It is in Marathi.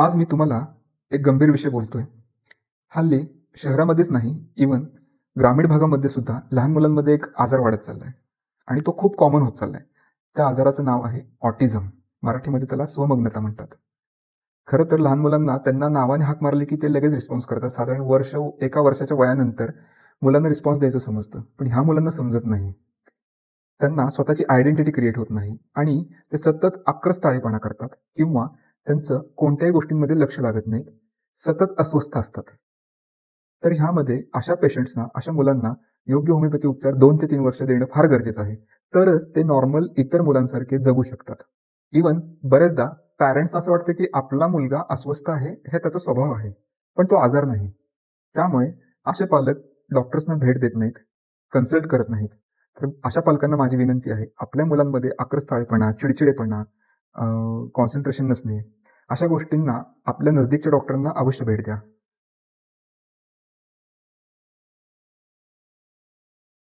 आज मी तुम्हाला एक गंभीर विषय बोलतोय. हल्ली शहरामध्येच नाही इवन ग्रामीण भागामध्ये सुद्धा लहान मुलांमध्ये एक आजार वाढत चाललाय. आणि तो खूप कॉमन होत चाललाय. त्या आजाराचं नाव आहे ऑटिझम मराठीमध्ये त्याला स्वमग्नता म्हणतात. खरं तर लहान मुलांना त्यांना नावाने हाक मारली की ते लगेच रिस्पॉन्स करतात. साधारण वर्ष एका वर्षाच्या वयानंतर मुलांना रिस्पॉन्स द्यायचं समजतं. पण ह्या मुलांना समजत नाही. त्यांना स्वतःची आयडेंटिटी क्रिएट होत नाही. आणि ते सतत आक्रस्ताळीपणा करतात. किंवा त्यांचं कोणत्याही गोष्टींमध्ये लक्ष लागत नाहीत. सतत अस्वस्थ असतात. तर ह्यामध्ये अशा पेशंट्सना अशा मुलांना योग्य होमिओपॅथी उपचार दोन ते तीन वर्ष देणं फार गरजेचं आहे. तरच ते नॉर्मल इतर मुलांसारखे जगू शकतात. इवन बऱ्याचदा पॅरेंट्स असं वाटतं की आपला मुलगा अस्वस्थ आहे हे त्याचा स्वभाव आहे पण तो आजार नाही. त्यामुळे असे पालक डॉक्टर्सना भेट देत नाहीत कन्सल्ट करत नाहीत. तर अशा पालकांना माझी विनंती आहे आपल्या मुलांमध्ये आक्रस्ताळेपणा चिडचिडेपणा कॉन्सन्ट्रेशन नसणे अशा गोष्टींना आपल्या नजदीकच्या डॉक्टरांना अवश्य भेट द्या.